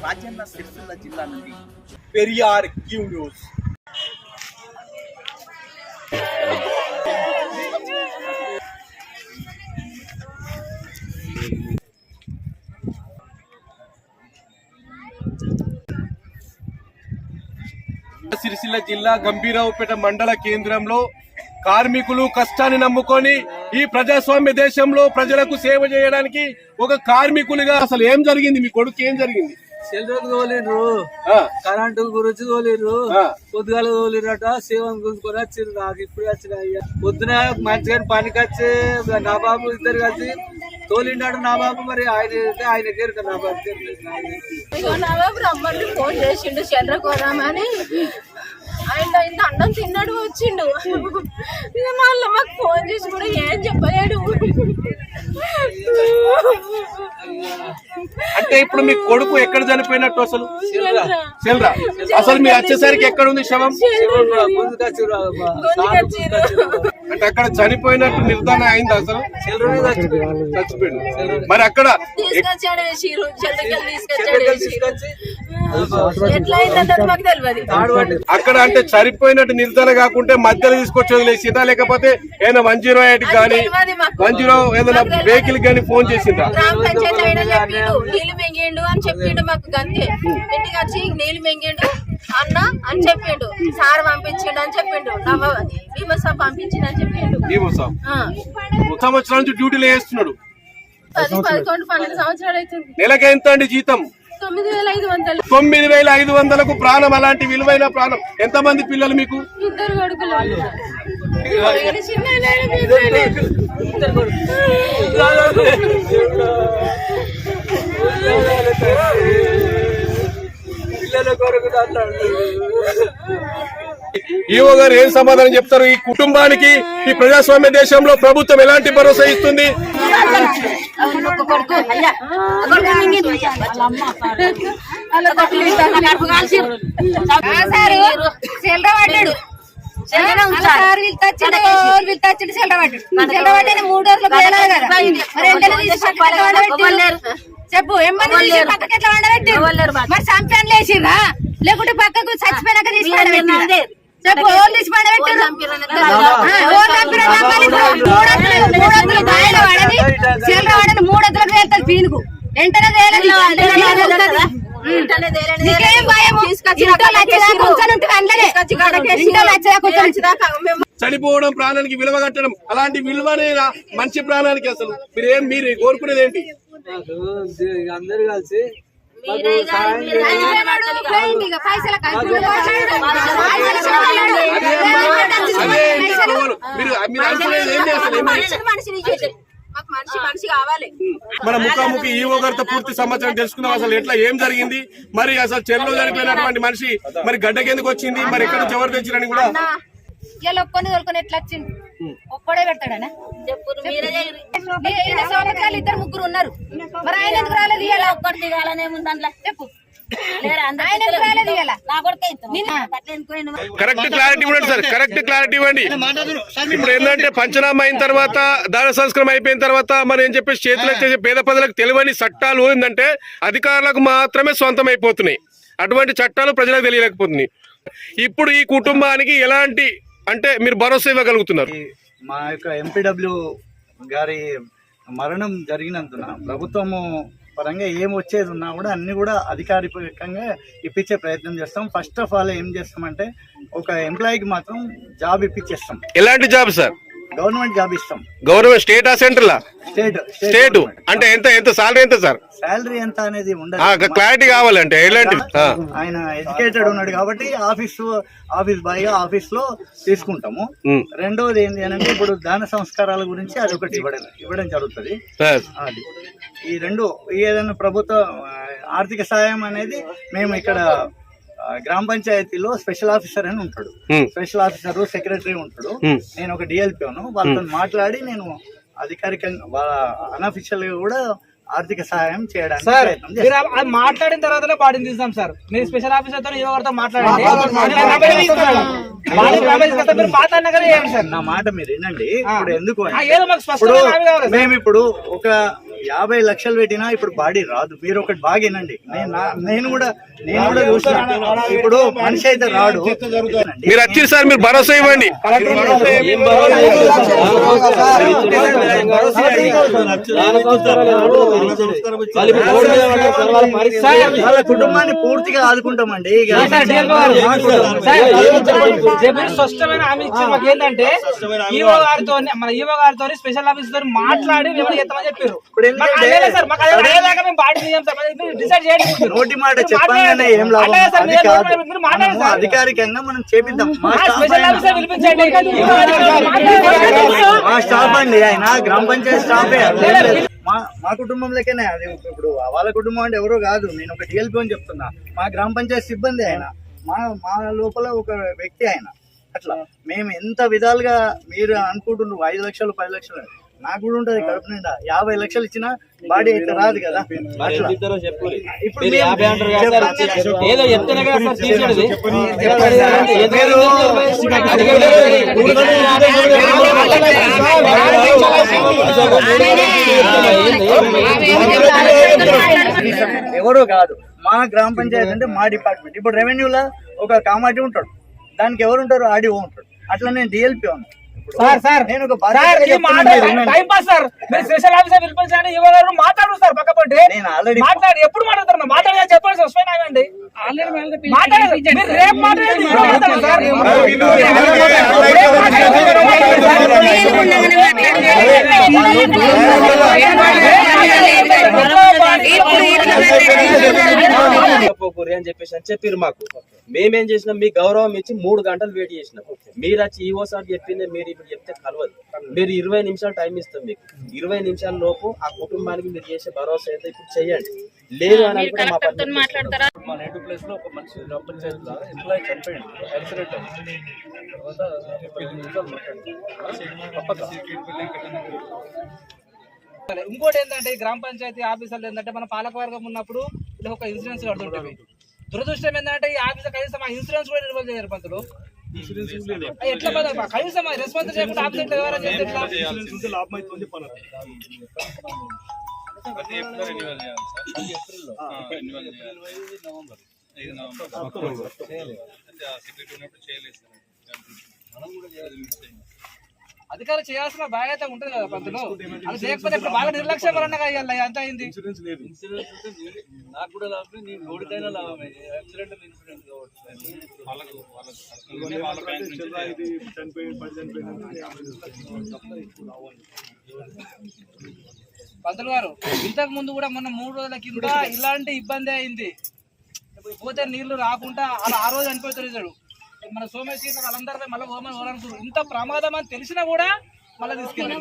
రాజన్న సిరిసిల్ల జిల్లా నుండి Periyar Q news Sircilla జిల్లా గంభీరావుపేట మండల కేంద్రంలో కార్మికులు కష్టాన్ని నమ్ముకొని ఈ ప్రజాస్వామ్య దేశంలో ప్రజలకు సేవ చేయడానికి ఒక కార్మికులుగా అసలు ఏం జరిగింది? మీ కొడుకు ఏం జరిగింది? సెల్రకు తోలిండ్రు ఆ, కరెంటు గురించి తోలిండ్రు ఆ. పొద్దుగాల తోలిరట సేవం గుంజుకొని వచ్చిండ్రు నాకు ఇప్పుడు వచ్చిన అయ్యా పొద్దున మంచిగా పనికి వచ్చి నా బాబు ఇద్దరు కలిసి తోలిండాడు నా బాబు మరి ఆయన ఆయన కేరుక నా బాబు. కేరుక. ఇగో నా బాబు రమ్మని ఫోన్ చేసిండు చంద్ర కోదామని ఆయన ఇంత అన్నం తిన్నాడు వచ్చిండు. మళ్ళీ మాకు ఫోన్ చేసి కూడా ఏం చెప్పలేడు. అంటే ఇప్పుడు మీ కొడుకు ఎక్కడ చనిపోయినట్టు అసలు? చెల్రా అసలు మీరు వచ్చేసరికి ఎక్కడ ఉంది శవం. అంటే అక్కడ చనిపోయినట్టు నిర్ధారణ అయింది అసలు. చచ్చిపోయింది మరి అక్కడ అక్కడ అంటే చనిపోయినట్టు నిర్ధారణ కాకుంటే మధ్యలో తీసుకొచ్చి వదిలేసిందా లేకపోతే ఏదైనా వన్ జీరో ఎయిట్ కానీ. వన్ జీరో ఏదైనా వెహికల్ కానీ ఫోన్ చేసిందా మెంగిండు అని చెప్పిండు మాకు గంతే. ఇంటికి వచ్చి మెంగిండు అన్న అని చెప్పిండు. సార్ పంపించిండు అని చెప్పిండు. భీమసా పంపించిండు అని చెప్పిండు. ఈ మొత్తం ఆ. సంవత్సరం నుంచి డ్యూటీలో వేస్తున్నాడు. పది పదకొండు పన్నెండు సంవత్సరాలు అవుతుంది. నెలకి ఎంత అండి జీతం? తొమ్మిది వేల ఐదు వందలకు ప్రాణం అలాంటి విలువైన ప్రాణం. ఎంతమంది పిల్లలు మీకు. పిల్లల కొరకు ఈవో గారు ఏం సమాధానం చెప్తారు? ఈ కుటుంబానికి ఈ ప్రజాస్వామ్య దేశంలో ప్రభుత్వం ఎలాంటి భరోసా ఇస్తుంది? మూడు రోజులు వండబెట్టిర్రు? చెప్పు పక్కకి ఎట్లా వండబెట్టిర్రు? మరి సంపాన్ లేచిర్రా? లేకుంటే పక్కకు చచ్చిపోయినాక తీసి వెళ్తారు పీనుకు వెంటనే. చనిపోవడం ప్రాణానికి విలువ కట్టడం అలాంటి విలువనే మంచి ప్రాణానికి అసలు. మీరు ఏం మీరు కోరుకునేది ఏంటి? అందరు కలిసి మన ముఖాముఖి ఈవో గారితో పూర్తి సమాచారం తెలుసుకుందాం అసలు ఎట్లా ఏం జరిగింది? మరి అసలు చెరువులో చనిపోయినటువంటి మనిషి మరి గడ్డకి ఎందుకు వచ్చింది? మరి ఎక్కడ నుంచి ఎవరు తెచ్చిరని కూడా ఇలా ఒక్కొని తోలుకొని ఎట్లా వచ్చింది ఒక్కడే పెడతాడనా? సంవత్సరాలు ఇద్దరు ముగ్గురు ఉన్నారు. మరి ఆయన ఎందుకు రాలేదు ఒక్కటి దిగాలనే చెప్పు. ఆయన ఎందుకు రాలేదు ఇవాళ నిన్న- కరెక్ట్ క్లారిటీ ఇవ్వండి సార్ కరెక్ట్ క్లారిటీ ఇవ్వండి. ఇప్పుడు ఏంటంటే పంచనామా అయిన తర్వాత దాన సంస్కరణ అయిపోయిన తర్వాత మరి ఏం చెప్పేసి చేతులు చేసే పేద ప్రజలకు తెలియని చట్టాలు ఏంటంటే అధికారులకు మాత్రమే సొంతం అయిపోతున్నాయి అటువంటి చట్టాలు ప్రజలకు తెలియలేకపోతున్నాయి. ఇప్పుడు ఈ కుటుంబానికి ఎలాంటి అంటే మీరు భరోసా ఇవ్వగలుగుతున్నారు. మా యొక్క ఎంపీడబ్ల్యూ గారి మరణం జరిగినందున ప్రభుత్వము పరంగా ఏం వచ్చేది ఉన్నా కూడా అన్ని కూడా అధికారికంగా ఇప్పించే ప్రయత్నం చేస్తాం. ఫస్ట్ ఆఫ్ ఆల్ ఏం చేస్తామంటే ఒక ఎంప్లాయీకి మాత్రం జాబ్ ఇప్పించేస్తాం. ఎలాంటి జాబ్ సార్ గవర్నమెంట్ జాబ్ ఇస్తాం. గవర్నమెంట్ స్టేటా సెంట్రలా? స్టేట్ స్టేట్ అంటే ఎంత ఎంత సాలరీ ఎంత సార్? శాలరీ ఎంత అనేది ఉండదు. క్లారిటీ కావాలంటే ఎలాంటి. ఆయన ఎడ్యుకేటెడ్ ఉన్నాడు కాబట్టి ఆఫీస్ ఆఫీస్ బాయ్ ఆఫీస్లో తీసుకుంటాము. రెండోది ఏంటి అని అంటే ఇప్పుడు దాన సంస్కారాల గురించి అది ఒకటి ఇవ్వడం ఇవ్వడం జరుగుతుంది. అది. ఈ రెండు ఏదైనా ప్రభుత్వ ఆర్థిక సాయం అనేది మేము ఇక్కడ గ్రామ పంచాయతీలో స్పెషల్ ఆఫీసర్ అని ఉంటాడు. స్పెషల్ ఆఫీసర్ సెక్రటరీ ఉంటాడు. నేను ఒక డిఎల్పిను వాళ్ళతో మాట్లాడి నేను అధికారికంగా వాళ్ళ అనఫిషియల్గా కూడా ఆర్థిక సహాయం చేయడానికి సార్ మీరు మాట్లాడిన తర్వాతనే బాడీని తీస్తాం సార్. మీరు స్పెషల్ ఆఫీసర్తో యువగారితో మాట్లాడండి. నా మాట మీరు వినండి. ఇప్పుడు ఎందుకు. మేము ఇప్పుడు ఒక యాభై లక్షలు పెట్టినా ఇప్పుడు బాడీ రాదు. మీరు ఒకటి బాగా వినండి నేను నేను కూడా నేను కూడా చూసిన ఇప్పుడు మనిషి అయితే రాడు. మీరు వచ్చింది సార్ మీరు భరోసా ఇవ్వండి. వాళ్ళ కుటుంబాన్ని పూర్తిగా ఆదుకుంటామండి. స్పష్టమైన హామీ ఇచ్చారు మాకు ఏంటంటే ఈవో గారితో మన ఈవో గారితో స్పెషల్ ఆఫీసర్ మాట్లాడి మేము ఎత్తమని చెప్పారు. ఇప్పుడు నోటి మాట ఏం లాభం. అధికారికంగా మనం చేపిద్దాం. మా స్టాఫ్ అండి ఆయన గ్రామ పంచాయతీ స్టాఫే. మా మా కుటుంబం లెక్కనే అది ఇప్పుడు వాళ్ళ కుటుంబం అంటే ఎవరో కాదు. నేను ఒక డిఎల్పి అని చెప్తున్నా. మా గ్రామ పంచాయతీ సిబ్బంది ఆయన. మా మా లోపల ఒక వ్యక్తి ఆయన. అట్లా. మేము ఎంత విధాలుగా మీరు అనుకుంటున్నారు? ఐదు లక్షలు పది లక్షలు నాకు కూడా ఉంటది కడుపు నిండా యాభై లక్షలు ఇచ్చినా బాడీ అయితే రాదు కదా ఇప్పుడు అంటారు కదా ఏదో చెప్తేనే ఎవరో మా గ్రామ పంచాయతీ అంటే మా డిపార్ట్మెంట్ ఇప్పుడు రెవెన్యూలో ఒక కామాటి ఉంటాడు దానికి ఎవరు ఉంటారు ఆడిఓ ఉంటాడు అట్లా నేను డిఎల్పి ఉన్నాను సార్ సార్ నేను ఒక. టైం పాస్ సార్ మీరు స్పెషల్ ఆఫీసర్ పిలిపించండి ఈవో గారు మాట్లాడు సార్ పక్క పొంటి నేను ఆల్రెడీ మాట్లాడి ఎప్పుడు మాట్లాడతారు మీరు? మాట్లాడేది చెప్పండి సార్ స్పెయిన్ ఆగండి రేపు మాట్లాడేది అని చెప్పేసి అని చెప్పారు మాకు మేమేం చేసినాం? మీ గౌరవం ఇచ్చి మూడు గంటలు వెయిట్ చేసినాం. మీరు వచ్చి ఈవో సార్ చెప్పింది మీరు ఇప్పుడు చెప్తే కలవదు. మీరు ఇరవై నిమిషాలు టైం ఇస్తాం మీకు. ఇరవై నిమిషాల లోపు ఆ కుటుంబానికి మీరు చేసే భరోసా అయితే ఇప్పుడు చెయ్యండి లేదు అని అనుకుంటే మా పద్ధతి మా నేటివ్ ప్లేస్లో ఒక మనిషి గ్రామ ఎంప్లాయీ చనిపోయింది యాక్సిడెంట్ అయింది. తర్వాత ఇంకోటి ఏంటంటే ఈ గ్రామ పంచాయతీ ఆఫీసర్లు ఏంటంటే మన పాలకవర్గం ఉన్నప్పుడు ఇలా ఒక ఇన్సూరెన్స్ కడుతుంటుంది దురదృష్టం ఏంటంటే ఈ ఆఫీసర్ కనీసం ఆ ఇన్సూరెన్స్ కూడా నిర్వహణ చేయరు పంతులు. అది ఎట్లా పద కనీసం రెస్పాన్స్ చేయకుండా ఆఫీసర్ వ్యవహారం చేస్తే ఎట్లా? అధికారులు చేయాల్సిన బాధ్యత ఉంటుంది కదా పంతులు. అది చేయకపోతే ఇప్పుడు బాగా నిర్లక్ష్యం వలన ఇవాళ అంత అయింది? నాకు కూడా లాభమే నీ ఓడికైనా లాభమే. యాక్సిడెంట్ ఇన్సూరెన్స్ పంతులు గారు ఇంతకు ముందు కూడా మొన్న మూడు రోజుల కింద ఇలాంటి ఇబ్బంది అయింది. పోతే నీళ్ళు రాకుండా అలా ఆ రోజు అనిపోతారు మన సోమేశ్వర వాళ్ళందరిపై మళ్ళీ హోమం ఓడానికి ఇంత ప్రమాదం అని తెలిసినా కూడా మళ్ళీ తీసుకెళ్ళారు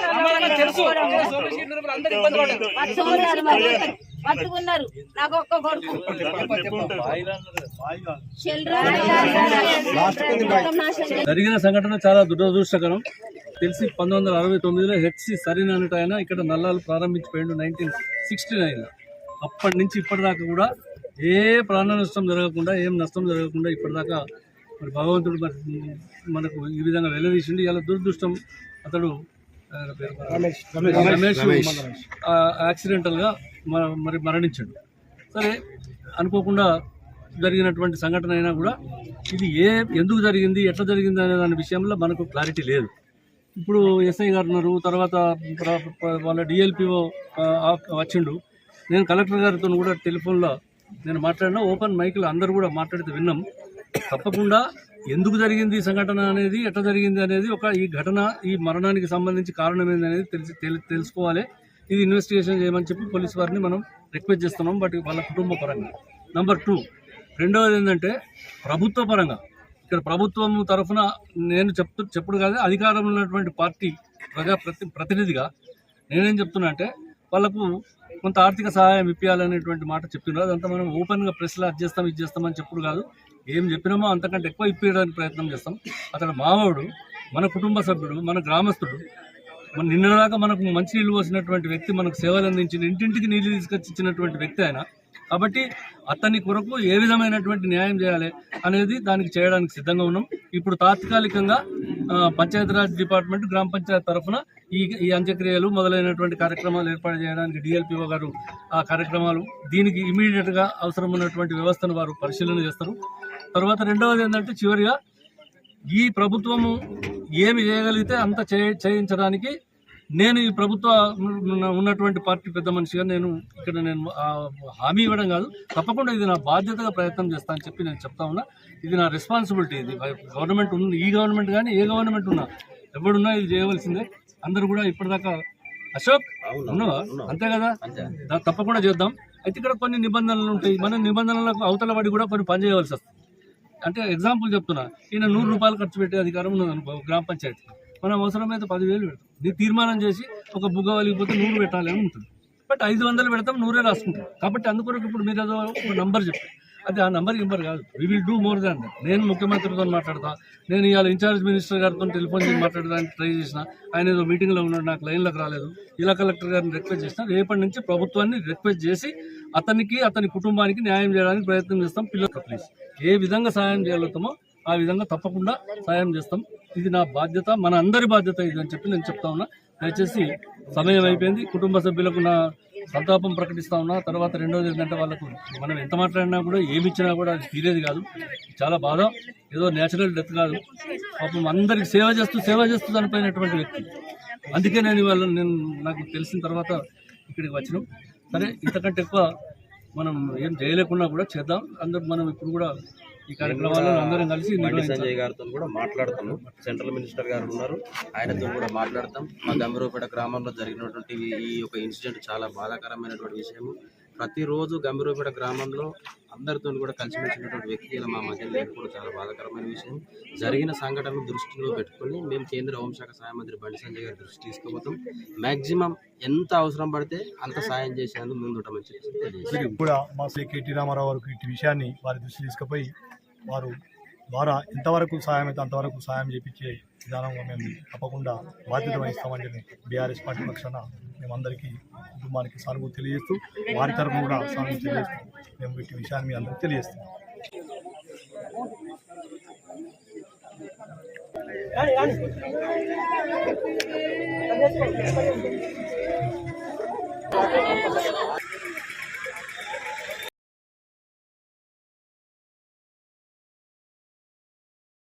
ప్రమాదం అని తెలుసు. సోమేశ్వర అందరూ ఇబ్బంది పడ్డారు. పట్టుకున్నారు నాకు ఒక్క కొడుకు. జరిగిన సంఘటన చాలా దురదృష్టకరం. తెలిసి పంతొమ్మిది వందల అరవై తొమ్మిదిలో హెచ్సి సరిన్ అన్నట్టు ఆయన ఇక్కడ నల్లాలు ప్రారంభించిపోయిండు నైన్టీన్ సిక్స్టీ నైన్లో. అప్పటి నుంచి ఇప్పటిదాకా కూడా ఏ ప్రాణ నష్టం జరగకుండా ఏం నష్టం జరగకుండా ఇప్పటిదాకా మరి భగవంతుడు మరి మనకు ఈ విధంగా వెల్లదీసిండు ఇలా దురదృష్టం అతడు రమేష్. ఆ, యాక్సిడెంటల్గా మ- మరి మరణించాడు. సరే అనుకోకుండా జరిగినటువంటి సంఘటన అయినా కూడా ఇది ఏ ఎందుకు జరిగింది ఎట్లా జరిగింది అనే దాని విషయంలో మనకు క్లారిటీ లేదు. ఇప్పుడు ఎస్ఐ గారు ఉన్నారు తర్వాత వాళ్ళ డిఎల్పిఓ వచ్చిండు. నేను కలెక్టర్ గారితో కూడా టెలిఫోన్లో నేను మాట్లాడినా ఓపెన్ మైక్లో అందరూ కూడా మాట్లాడితే విన్నాం. తప్పకుండా ఎందుకు జరిగింది ఈ సంఘటన అనేది ఎట్లా జరిగింది అనేది ఒక ఈ ఘటన ఈ మరణానికి సంబంధించి కారణం ఏంది అనేది తెలిసి తెలి- తెలుసుకోవాలి. ఇది ఇన్వెస్టిగేషన్ చేయమని చెప్పి పోలీస్ వారిని మనం రిక్వెస్ట్ చేస్తున్నాం. బట్ వాళ్ళ కుటుంబ పరంగా. నెంబర్ టూ రెండవది ఏంటంటే ప్రభుత్వ పరంగా. ఇక్కడ ప్రభుత్వం తరఫున నేను చెప్తూ చెప్పుడు కాదు అధికారంలో ఉన్నటువంటి పార్టీ ప్రజా ప్రతి ప్రతినిధిగా నేనేం చెప్తున్నా అంటే వాళ్ళకు కొంత ఆర్థిక సహాయం ఇప్పించాలనేటువంటి మాట చెప్పినారు అదంతా మనం ఓపెన్గా ప్రెస్లో అది చేస్తాం ఇది చేస్తామని చెప్పుడు కాదు. ఏం చెప్పినామో అంతకంటే ఎక్కువ ఇప్పించడానికి ప్రయత్నం చేస్తాం. అతడు మావోడు మన కుటుంబ సభ్యుడు మన గ్రామస్తుడు మన నిన్నదాకా మనకు మంచి నీళ్ళు పోసినటువంటి వ్యక్తి మనకు సేవలు అందించిన ఇంటింటికి నీళ్ళు తీసుకొచ్చి ఇచ్చినటువంటి వ్యక్తి ఆయన. కాబట్టి అతని కొరకు ఏ విధమైనటువంటి న్యాయం చేయాలి అనేది దానికి చేయడానికి సిద్ధంగా ఉన్నాం. ఇప్పుడు తాత్కాలికంగా పంచాయతీరాజ్ డిపార్ట్మెంట్ గ్రామ పంచాయత్ తరఫున ఈ ఈ అంత్యక్రియలు మొదలైనటువంటి కార్యక్రమాలు ఏర్పాటు చేయడానికి డిఎల్పిఓ గారు ఆ కార్యక్రమాలు దీనికి ఇమీడియట్గా అవసరం ఉన్నటువంటి వ్యవస్థను వారు పరిశీలన చేస్తారు. తర్వాత రెండవది ఏంటంటే చివరిగా ఈ ప్రభుత్వము ఏమి చేయగలిగితే అంత చేయించడానికి నేను ఈ ప్రభుత్వ ఉన్న- ఉన్నటువంటి పార్టీ పెద్ద మనిషిగా నేను ఇక్కడ నేను హామీ ఇవ్వడం కాదు. తప్పకుండా ఇది నా బాధ్యతగా ప్రయత్నం చేస్తా అని చెప్పి నేను చెప్తా ఉన్నా. ఇది నా రెస్పాన్సిబిలిటీ ఇది గవర్నమెంట్ ఉంది ఈ గవర్నమెంట్ కానీ ఏ గవర్నమెంట్ ఉన్నా ఎవడున్నా ఇది చేయవలసిందే. అందరూ కూడా ఇప్పటిదాకా అశోక్ ఉన్నావా? అంతే కదా? తప్పకుండా చేద్దాం. అయితే ఇక్కడ కొన్ని నిబంధనలు ఉంటాయి. మన నిబంధనలకు అవతల పడి కూడా కొన్ని పని చేయవలసి వస్తుంది. అంటే ఎగ్జాంపుల్ చెప్తున్నా. ఈయన నూరు రూపాయలు ఖర్చు పెట్టే అధికారం ఉన్నది అనుకో గ్రామ పంచాయతీ మనం అవసరమైతే పదివేలు పెడతాం. ఇది తీర్మానం చేసి ఒక బుగ్గ వలిగిపోతే నూరు పెట్టాలి అని ఉంటుంది. బట్ ఐదు వందలు పెడతాం నూరే రాసుకుంటాం. కాబట్టి అందుకొరకు ఇప్పుడు మీరు ఏదో ఒక నంబర్ చెప్పారు అది ఆ నంబర్ నంబర్ కాదు. We will do more than that నేను ముఖ్యమంత్రితో మాట్లాడతా. నేను ఇవాళ ఇన్ఛార్జ్ మినిస్టర్ గారితో టెలిఫోన్ చేసి మాట్లాడడానికి ట్రై చేసిన. ఆయన ఏదో మీటింగ్లో ఉన్నాడు నాకు లైన్లోకి రాలేదు. ఇలా కలెక్టర్ గారిని రిక్వెస్ట్ చేసిన. రేపటి నుంచి ప్రభుత్వాన్ని రిక్వెస్ట్ చేసి అతనికి అతని కుటుంబానికి న్యాయం చేయడానికి ప్రయత్నం చేస్తాం. పిల్లలకు ప్లీజ్ ఏ విధంగా సాయం చేయగలుగుతామో ఆ విధంగా తప్పకుండా సాయం చేస్తాం. ఇది నా బాధ్యత మన అందరి బాధ్యత ఇది అని చెప్పి నేను చెప్తా ఉన్నా. దయచేసి సమయం అయిపోయింది. కుటుంబ సభ్యులకు నా సంతాపం ప్రకటిస్తా ఉన్నా. తర్వాత రెండోది ఏంటంటే వాళ్ళకు మనం ఎంత మాట్లాడినా కూడా ఏమి ఇచ్చినా కూడా అది తీరేది కాదు. చాలా బాధ. ఏదో నేచురల్ డెత్ కాదు. పాపం అందరికి సేవ చేస్తూ సేవ చేస్తూ చనిపోయినటువంటి వ్యక్తి. అందుకే నేను ఇవాళ నేను నాకు తెలిసిన తర్వాత ఇక్కడికి వచ్చినాం. సరే ఇంతకంటే ఎక్కువ మనం ఏం చేయలేకున్నా కూడా చేద్దాం. అందరూ మనం ఇప్పుడు కూడా ఈ కార్యక్రమాలను అందరం కలిసి బండి సంజయ్ గారితో కూడా మాట్లాడతాము. సెంట్రల్ మినిస్టర్ గారు ఉన్నారు. ఆయనతో కూడా మాట్లాడతాం. మా గంభీరపేట గ్రామంలో జరిగినటువంటి ఈ యొక్క ఇన్సిడెంట్ చాలా బాధాకరమైనటువంటి విషయము. ప్రతిరోజు గంభీరపేట గ్రామంలో అందరితో కూడా కలిసిమెలిసినటువంటి వ్యక్తి ఇలా మా మధ్య లేకపోవడం చాలా బాధాకరమైన విషయం. జరిగిన సంఘటనను దృష్టిలో పెట్టుకొని మేము కేంద్ర హోంశాఖ సహాయ మంత్రి బండి సంజయ్ గారి దృష్టి తీసుకుపోతాం. మాక్సిమం ఎంత అవసరం పడితే అంత సాయం చేసేందుకు ముందుంటామని చెప్పి. కూడా మా శ్రీ కేటీ రామారావు గారికి ఇటు విషయాన్ని వారి దృష్టి తీసుకుపోయి వారు ద్వారా ఎంతవరకు సాయం అయితే అంతవరకు సాయం చేపించే విధానంగా మేము తప్పకుండా బాధ్యత వహిస్తామని చెప్పి బీఆర్ఎస్ పార్టీ పక్షాన మేమందరికీ కుటుంబానికి సానుభూతి తెలియజేస్తూ వారి తరఫున కూడా సానుభూతి తెలియజేస్తూ మేము వీటి విషయాన్ని మీ అందరికీ తెలియజేస్తాం